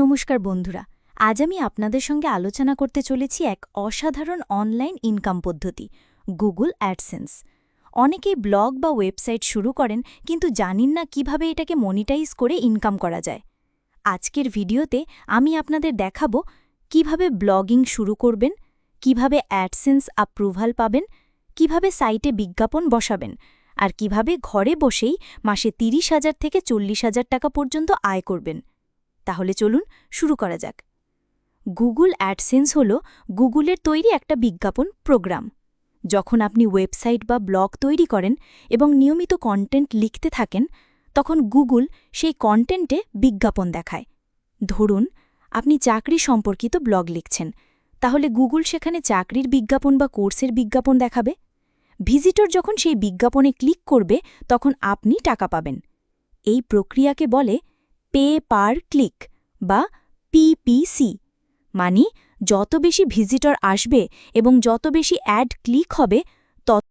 নমস্কার বন্ধুরা, আজ আমি আপনাদের সঙ্গে আলোচনা করতে চলেছি এক অসাধারণ অনলাইন ইনকাম পদ্ধতি, গুগল অ্যাডসেন্স। অনেকেই ব্লগ বা ওয়েবসাইট শুরু করেন, কিন্তু জানিন না কীভাবে এটাকে মনিটাইজ করে ইনকাম করা যায়। আজকের ভিডিওতে আমি আপনাদের দেখাবো কীভাবে ব্লগিং শুরু করবেন, কীভাবে অ্যাডসেন্স অ্যাপ্রুভাল পাবেন, কীভাবে সাইটে বিজ্ঞাপন বসাবেন, আর কীভাবে ঘরে বসেই মাসে তিরিশ হাজার থেকে চল্লিশ হাজার টাকা পর্যন্ত আয় করবেন। তাহলে চলুন শুরু করা যাক। গুগল অ্যাডসেন্স হল গুগলের তৈরি একটা বিজ্ঞাপন প্রোগ্রাম। যখন আপনি ওয়েবসাইট বা ব্লগ তৈরি করেন এবং নিয়মিত কন্টেন্ট লিখতে থাকেন, তখন গুগল সেই কন্টেন্টে বিজ্ঞাপন দেখায়। ধরুন, আপনি চাকরি সম্পর্কিত ব্লগ লিখছেন। তাহলে গুগল সেখানে চাকরির বিজ্ঞাপন বা কোর্সের বিজ্ঞাপন দেখাবে। ভিজিটর যখন সেই বিজ্ঞাপনে ক্লিক করবে, তখন আপনি টাকা পাবেন। এই প্রক্রিয়াকে বলে পে পার ক্লিক বা পিপিসি মানে যত বেশি ভিজিটর আসবে এবং যত বেশি অ্যাড ক্লিক হবে তত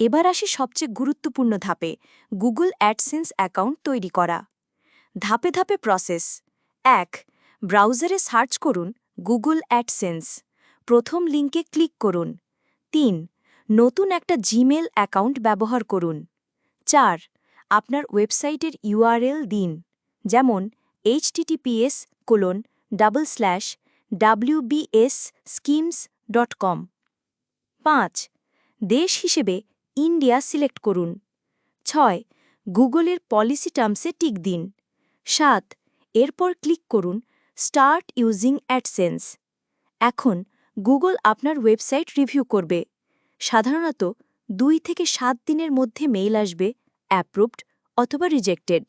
এবার আসি সবচেয়ে গুরুত্বপূর্ণ ধাপে, গুগল অ্যাডসেন্স অ্যাকাউন্ট তৈরি করা। ধাপে ধাপে প্রসেস। এক, ব্রাউজারে সার্চ করুন গুগল অ্যাডসেন্স। প্রথম লিঙ্কে ক্লিক করুন। তিন, নতুন একটা জিমেল অ্যাকাউন্ট ব্যবহার করুন। চার, আপনার ওয়েবসাইটের ইউআরএল দিন। যেমন HTTPS colon double slash WBS schemes dot com পাঁচ, দেশ হিসেবে ইন্ডিয়া সিলেক্ট করুন। ছয়, গুগলের পলিসি টার্মসে টিক দিন। সাত, এরপর ক্লিক করুন স্টার্ট ইউজিং অ্যাডসেন্স এখন গুগল আপনার ওয়েবসাইট রিভিউ করবে। সাধারণত দুই থেকে সাত দিনের মধ্যে মেইল আসবে অ্যাপ্রুভড অথবা রিজেক্টেড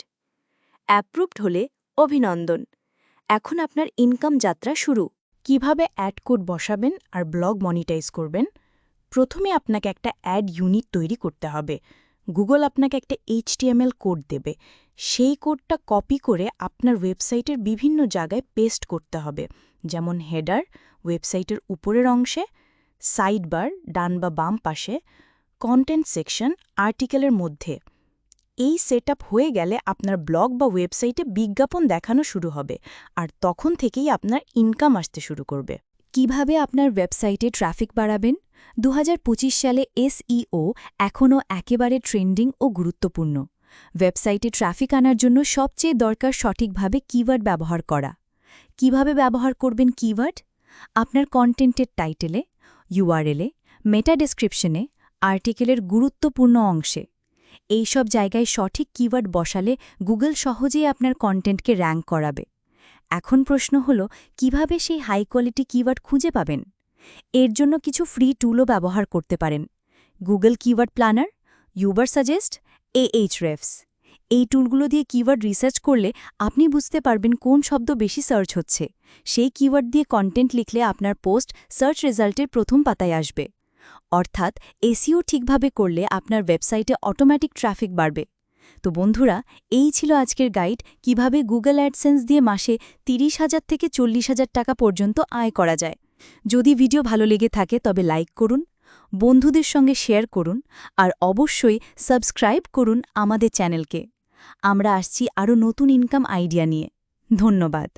অ্যাপ্রুভড হলে অভিনন্দন। এখন আপনার ইনকাম যাত্রা শুরু। কীভাবে অ্যাড কোড বসাবেন আর ব্লগ মনিটাইজ করবেন? প্রথমে আপনাকে একটা অ্যাড ইউনিট তৈরি করতে হবে। গুগল আপনাকে একটা এইচটিএমএল কোড দেবে। সেই কোডটা কপি করে আপনার ওয়েবসাইটের বিভিন্ন জায়গায় পেস্ট করতে হবে। যেমন হেডার, ওয়েবসাইটের উপরের অংশে, সাইডবার, ডান বা বাম পাশে, কন্টেন্ট সেকশন, আর্টিকেলের মধ্যে। এই সেট হয়ে গেলে আপনার ব্লগ বা ওয়েবসাইটে বিজ্ঞাপন দেখানো শুরু হবে আর তখন থেকেই আপনার ইনকাম আসতে শুরু করবে। কীভাবে আপনার ওয়েবসাইটে ট্রাফিক বাড়াবেন? দু হাজার পঁচিশ সালে এসইও এখনও একেবারে ট্রেন্ডিং ও গুরুত্বপূর্ণ। ওয়েবসাইটে ট্রাফিক আনার জন্য সবচেয়ে দরকার সঠিকভাবে কিওয়ার্ড ব্যবহার করা। কীভাবে ব্যবহার করবেন কিওয়ার্ড আপনার কন্টেন্টের টাইটেলে ইউআরএলে মেটা ডেসক্রিপশনে আর্টিকেলের গুরুত্বপূর্ণ অংশে। এই সব জায়গায় সঠিক কিওয়ার্ড বসালে গুগল সহজেই আপনার কন্টেন্টকে র্যাঙ্ক করাবে। এখন প্রশ্ন হল, কীভাবে সেই হাই কোয়ালিটি কিওয়ার্ড খুঁজে পাবেন? এর জন্য কিছু ফ্রি টুলও ব্যবহার করতে পারেন। Google keyword planner Ubersuggest Ahrefs এই টুলগুলো দিয়ে কিওয়ার্ড রিসার্চ করলে আপনি বুঝতে পারবেন কোন শব্দ বেশি সার্চ হচ্ছে। সেই কিওয়ার্ড দিয়ে কন্টেন্ট লিখলে আপনার পোস্ট সার্চ রেজাল্টের প্রথম পাতায় আসবে। অর্থাৎ এসিও ঠিকভাবে করলে আপনার ওয়েবসাইটে অটোমেটিক ট্রাফিক বাড়বে। তো বন্ধুরা, এই ছিল আজকের গাইড কীভাবে গুগল অ্যাডসেন্স দিয়ে মাসে তিরিশ হাজার থেকে চল্লিশ হাজার টাকা পর্যন্ত আয় করা যায়। যদি ভিডিও ভালো লেগে থাকে, তবে লাইক করুন, বন্ধুদের সঙ্গে শেয়ার করুন, আর অবশ্যই সাবস্ক্রাইব করুন আমাদের চ্যানেলকে আমরা আসছি আরও নতুন ইনকাম আইডিয়া নিয়ে। ধন্যবাদ।